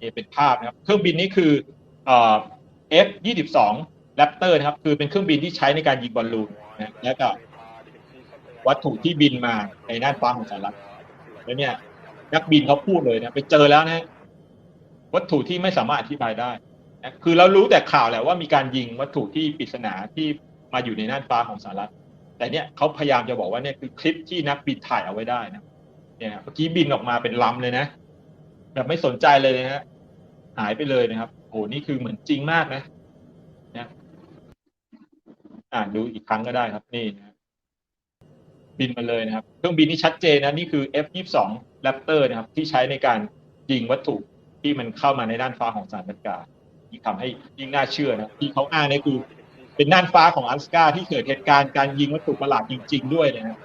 นี่เป็นภาพนะครับเครื่องบินนี้คือเอ่อ F22 Raptor นะครับคือเป็นเครื่องบินที่ใช้ในการยิงบอลลูนนะแล้วก็วัตถุที่บินมาในน่านฟ้าของสหรัฐแล้วเนี่ยนักบินเขาพูดเลยนะไปเจอแล้วนะฮะวัตถุที่ไม่สามารถอธิบายได้นะคือเรารู้แต่ข่าวแหละว่ามีการยิงวัตถุที่ปริศนาที่มาอยู่ในน่านฟ้าของสหรัฐ แต่เนี่ยเขาพยายามจะบอกว่าเนี่ยคือคลิปที่นักบินถ่ายเอาไว้ได้นะเนี่ยเมื่อกี้บินออกมาเป็นลำเลยนะ แบบไม่สนใจเลยนะฮะหายไปเลยนะครับโอ้นี่คือเหมือนจริงมากนะนะอ่านดูอีกครั้งก็ได้ครับ นี่นะบินมาเลยนะครับ เครื่องบินนี่ชัดเจนนะนี่คือ F22 Raptor นะครับ ที่ใช้ในการยิงวัตถุที่มันเข้ามาในด้านฟ้าของสหรัฐอเมริกาที่ทำให้ยิ่งน่าเชื่อนะที่เขาอ้างนี่คือเป็นน่านฟ้าของอัลสกาที่เกิดเหตุการณ์การยิงวัตถุประหลาดจริง ๆ ด้วยนะครับ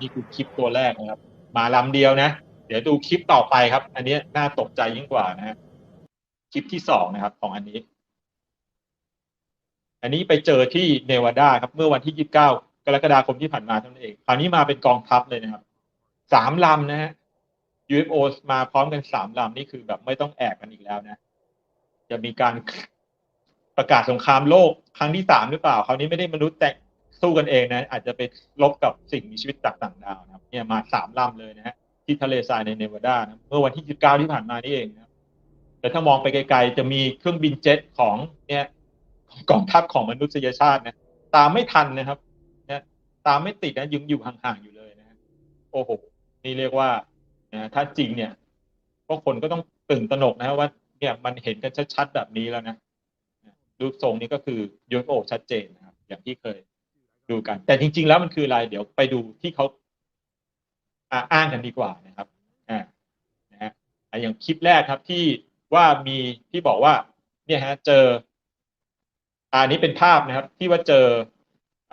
นี่คือคลิปตัวแรกนะครับ มาลำเดียวนะ เดี๋ยวดูคลิปต่อไปครับ อันนี้น่าตกใจยิ่งกว่านะฮะคลิปที่สองนะครับ ของอันนี้ อันนี้ไปเจอที่เนวาดาครับ เมื่อวันที่ยี่สิบเก้ากรกฎาคมที่ผ่านมาเท่านั้นเองคราวนี้มาเป็นกองทัพเลยนะครับสามลำนะฮะ UFO มาพร้อมกันสามลำนี่คือแบบไม่ต้องแอบกันอีกแล้วนะ จะมีการประกาศสงครามโลกครั้งที่สามหรือเปล่า คราวนี้ไม่ได้มนุษย์แต่สู้กันเองนะ อาจจะไปลบกับสิ่งมีชีวิตจากต่างดาวนะครับ เนี่ยมาสามลำเลยนะฮะ ที่ทะเลทรายในเนวาดานะเมื่อวันที่19ที่ผ่านมานี่เองนะแต่ถ้ามองไปไกลๆ จะมีเครื่องบินเจ็ตของเนี่ยกองทัพของมนุษยชาตินะตามไม่ทันนะครับนี่ยตามไม่ติดนะยังอยู่ห่างๆอยู่เลยนะ โอ้โห นี่เรียกว่านะถ้าจริงเนี่ยก็คนก็ต้องตื่นตระหนกนะว่าเนี่ยมันเห็นกันชัดๆแบบนี้แล้วนะรูปทรงนี้ก็คือ UFO ชัดเจนนะครับ อย่างที่เคยดูกัน แต่จริง ๆ แล้วมันคืออะไร เดี๋ยวไปดูที่เขา อ่าอ้างกันดีกว่านะครับอ่านะฮะอ่ะอย่างคลิปแรกครับที่ว่ามีที่บอกว่า เนี่ยฮะ เจออะอันนี้เป็นภาพนะครับ ที่ว่าเจอ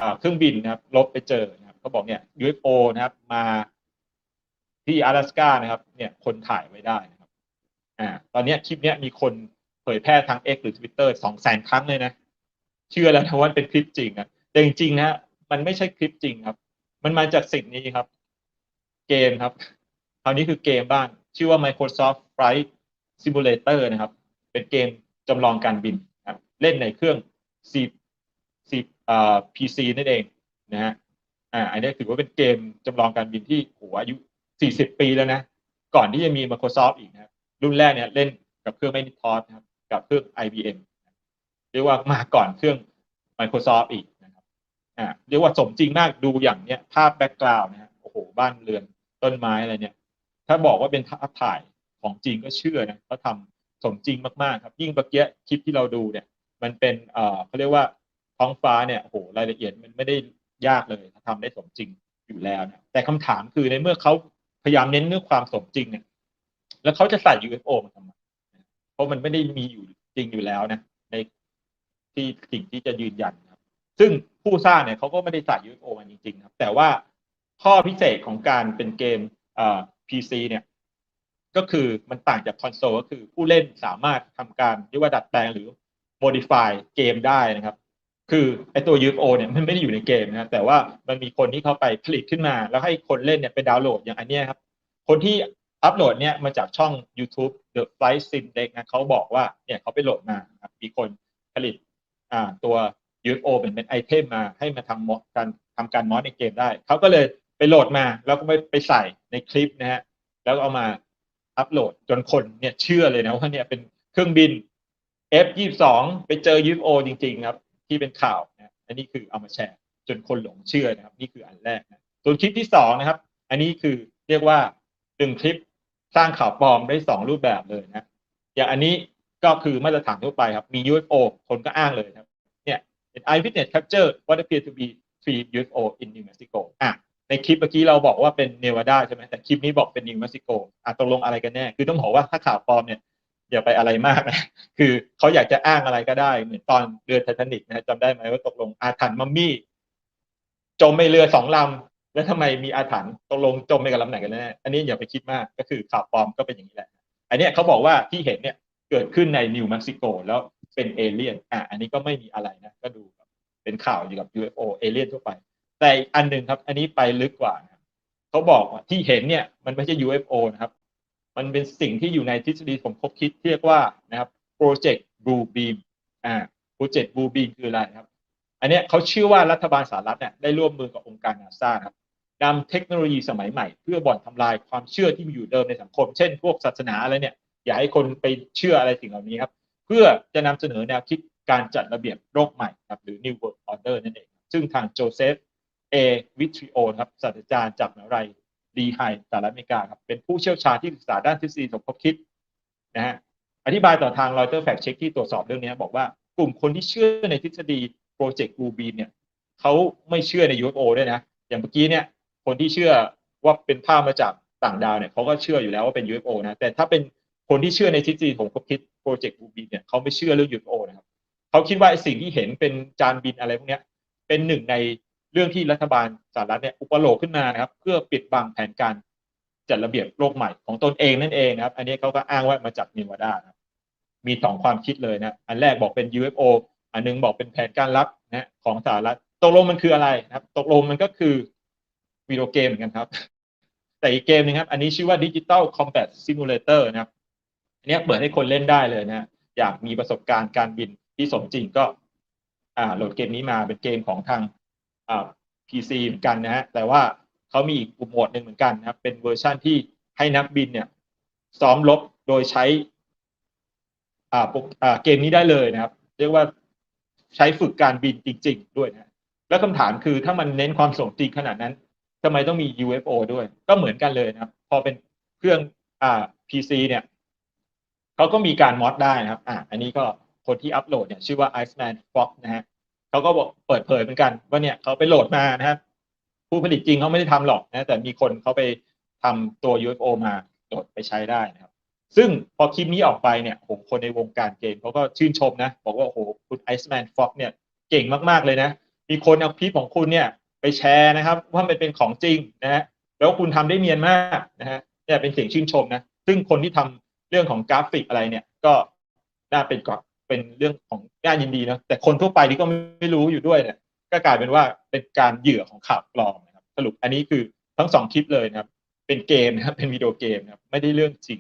อ่าเครื่องบินนะครับ ลบไปเจอนะครับเขาบอกเนี่ย UFO นะครับ มาที่阿拉斯านะครับ เนี่ย คนถ่ายไว้ได้นะครับ อ่า ตอนเนี้ยคลิปเนี้ยมีคนเผยแพร่ทาง X หรือ Twitter สองแสนครั้งเลยนะ เชื่อแล้วนะว่าเป็นคลิปจริงนะแต่จริงๆนะฮะมันไม่ใช่คลิปจริงครับ มันมาจากสิ่งนี้ครับ เกมครับ คราวนี้คือเกมบ้าง ชื่อว่า Microsoft Flight Simulator นะครับ เป็นเกมจำลองการบินครับ เล่นในเครื่อง C C อ่า PC นั่นเองนะฮะ อ่า อันนี้ถือว่าเป็นเกมจำลองการบินที่โหอายุ 40 ปีแล้วนะ ก่อนที่จะมี Microsoft อีกนะครับ รุ่นแรกเนี่ยเล่นกับเครื่อง Macintosh นะครับ กับเครื่อง IBM เรียกว่ามาก่อนเครื่อง Microsoft อีกนะครับ อ่า เรียกว่าสมจริงมากดูอย่างเนี้ยภาพแบ็กกราวน์นะฮะ โอ้โห บ้านเรือน ต้นไม้อะไรเนี่ย ถ้าบอกว่าเป็นภาพถ่ายของจริงก็เชื่อนะเขาทำสมจริงมากๆ ครับ ยิ่งเมื่อกี้คลิปที่เราดูเนี่ย มันเป็นเอ่อเขาเรียกว่าท้องฟ้าเนี่ยโอ้โหรายละเอียดมันไม่ได้ยากเลยทำได้สมจริงอยู่แล้วนะแต่คำถามคือในเมื่อเขาพยายามเน้นเรื่องความสมจริงเนี่ย แล้วเขาจะใส่ UFO มาทำไมเพราะมันไม่ได้มีอยู่จริงอยู่แล้วนะในที่สิ่งที่จะยืนยันครับ ซึ่งผู้สร้างเนี่ยเขาก็ไม่ได้ใส่ UFO มาจริงๆครับ แต่ว่า ข้อพิเศษของการเป็นเกมเอ่อ PC เนี่ยก็คือมันต่างจากคอนโซลก็คือผู้เล่นสามารถทำการเรียกว่าดัดแปลงหรือ modify เกมได้นะครับ คือไอตัว UFO เนี่ยมันไม่ได้อยู่ในเกมนะแต่ว่ามันมีคนที่เขาไปผลิตขึ้นมา แล้วให้คนเล่นเนี่ยไปดาวน์โหลดอย่างอันนี้ครับ คนที่อัปโหลดเนี่ยมาจากช่อง YouTube The Flight Sim Deck นะเขาบอกว่าเนี่ยเขาไปโหลดมาครับมีคนผลิตอ่าตัว UFO เป็นเป็นไอเทมมาให้มาทำการทำการมอดในเกมได้เขาก็เลย ไปโหลดมาแล้วก็ไปไปใส่ในคลิปนะฮะแล้วเอามาอัปโหลดจนคนเนี่ยเชื่อเลยนะว่าเนี่ยเป็นเครื่องบิน F22 ไปเจอ UFO จริง ๆ ครับ ที่เป็นข่าวนะอันนี้คือเอามาแชร์ จนคนหลงเชื่อนะครับ นี่คืออันแรกนะส่วนคลิปที่สองนะครับ อันนี้คือเรียกว่าดึงคลิปสร้างข่าวปลอมได้สองรูปแบบเลยนะอย่างอันนี้ก็คือมาตรฐานทั่วไปครับ มี UFO คนก็อ้างเลยครับ เนี่ยเป็น eyewitness capture what appear to be three UFO in New Mexico อะ ในคลิปเมื่อกี้เราบอกว่าเป็นเนวาดาใช่ไหมแต่คลิปนี้บอกเป็นนิวเม็กซิโกอะตกลงอะไรกันแน่ คือต้องบอกว่าถ้าข่าวปลอมเนี่ยอย่าไปอะไรมากนะคือเขาอยากจะอ้างอะไรก็ได้ เหมือนตอนเรือไททานิกนะจำได้ไหมว่าตกลงอาถรรพ์มัมมี่ จมไปเรือสองลำแล้วทำไมมีอาถรรพ์ตกลงจมไปกับลำไหนกันแน่อันนี้อย่าไปคิดมากก็คือข่าวปลอมก็เป็นอย่างนี้แหละ อันนี้เขาบอกว่าที่เห็นเนี่ยเกิดขึ้นในนิวเม็กซิโกแล้วเป็นเอเลี่ยนอะอันนี้ก็ไม่มีอะไรนะก็ดูเป็นข่าวเกี่ยวกับ UFO เอเลี่ยนทั่วไป แต่อีกอันหนึ่งครับ อันนี้ไปลึกกว่านะเขาบอกว่าที่เห็นเนี่ยมันไม่ใช่ UFO นะครับ มันเป็นสิ่งที่อยู่ในทฤษฎีสมคบคิดเรียกว่านะครับ Project Blue Beam อ่า Project Blue Beam คืออะไรครับ อันเนี้ยเขาเชื่อว่ารัฐบาลสหรัฐเนี่ยได้ร่วมมือกับองค์การนาซาครับนำเทคโนโลยีสมัยใหม่ เพื่อบ่อนทำลายความเชื่อที่มีอยู่เดิมในสังคม เช่น พวกศาสนาอะไรเนี่ย อย่าให้คนไปเชื่ออะไรสิ่งเหล่านี้ครับ เพื่อจะนำเสนอแนวคิดการจัดระเบียบโลกใหม่ครับหรือ New World Order นั่นเอง ซึ่งทางโจเซฟ เอวิทริโอครับศาสตราจารย์จากมหาวิทยาลัยดีไฮสหรัฐอเมริกาครับเป็นผู้เชี่ยวชาญที่ศึกษาด้านทฤษฎีสมคบคิดนะฮะอธิบายต่อทางรอยเตอร์แฟกเช็คที่ตรวจสอบเรื่องนี้บอกว่ากลุ่มคนที่เชื่อในทฤษฎีโปรเจกต์บูบีเนี่ยเขาไม่เชื่อใน UFO ด้วยนะ อย่างเมื่อกี้เนี่ยคนที่เชื่อว่าเป็นภาพมาจากต่างดาวเนี่ยเขาก็เชื่ออยู่แล้วว่าเป็น UFO นะแต่ถ้าเป็นคนที่เชื่อในทฤษฎีผมก็คิดโปรเจกต์บูบีเนี่ยเขาไม่เชื่อเรื่อง UFO นะครับเขาคิดว่าสิ่งที่เห็นเป็นจานบินอะไรพวกนี้เป็นหนึ่งใน เรื่องที่รัฐบาลสหรัฐเนี่ยอุปโลกขึ้นมานะครับ เพื่อปิดบังแผนการจัดระเบียบโลกใหม่ของตนเองนั่นเองนะครับ อันนี้เขาก็อ้างว่ามาจากนิวาดาครับมีสองความคิดเลยนะ อันแรกบอกเป็น UFO อันนึงบอกเป็นแผนการลับนะของสหรัฐตกลงมันคืออะไรนะครับตกลงมันก็คือวิดีโอเกมเหมือนกันครับ แต่อีกเกมหนึงครับ อันนี้ชื่อว่า Digital Combat Simulator นะครับ อันนี้เปิดให้คนเล่นได้เลยนะอยากมีประสบการณ์การบินที่สมจริงก็ อ่าโหลดเกมนี้มาเป็นเกมของทาง PC เหมือนกันนะฮะแต่ว่าเขามีอีกปุ่มโหมดหนึ่งเหมือนกันนะครับ เป็นเวอร์ชั่นที่ให้นักบินเนี่ยซ้อมรบโดยใช้อ่าเกมนี้ได้เลยนะครับ เรียกว่าใช้ฝึกการบินจริง ๆ ด้วยนะแล้วคำถามคือถ้ามันเน้นความสมจริงขนาดนั้นทำไมต้องมี UFO ด้วย ก็เหมือนกันเลยนะครับ พอเป็นเครื่องอ่า PC เนี่ยเขาก็มีการมอดได้นะครับ อ่าอันนี้ก็คนที่อัปโหลดเนี่ยชื่อว่า Iceman Fox นะฮะ เขาก็บอกเปิดเผยเหมือนกัน ว่าเนี่ยเขาไปโหลดมานะครับ ผู้ผลิตจริงเขาไม่ได้ทำหรอกนะ แต่มีคนเขาไปทำตัว UFO มาโหลดไปใช้ได้นะครับ ซึ่งพอคลิปนี้ออกไปเนี่ยโหคนในวงการเกมเขาก็ชื่นชมนะ บอกว่าโอ้โหคุณ Iceman Fox เนี่ยเก่งมากๆเลยนะ มีคนเอาคลิปของคุณเนี่ยไปแชร์นะครับ ว่ามันเป็นของจริงนะฮะแล้วคุณทำได้เนียนมากนะฮะเนี่ยเป็นเสียงชื่นชมนะ ซึ่งคนที่ทำเรื่องของกราฟิกอะไรเนี่ยก็น่าเป็นกอน เป็นเรื่องของน่ายินดีนะแต่คนทั่วไปที่ก็ไม่รู้อยู่ด้วยเนี่ยก็กลายเป็นว่าเป็นการเหยื่อของข่าวปลอมนะครับ สรุปอันนี้คือทั้งสองคลิปเลยนะครับ เป็นเกมนะครับเป็นวิดีโอเกมนะครับไม่ได้เรื่องจริง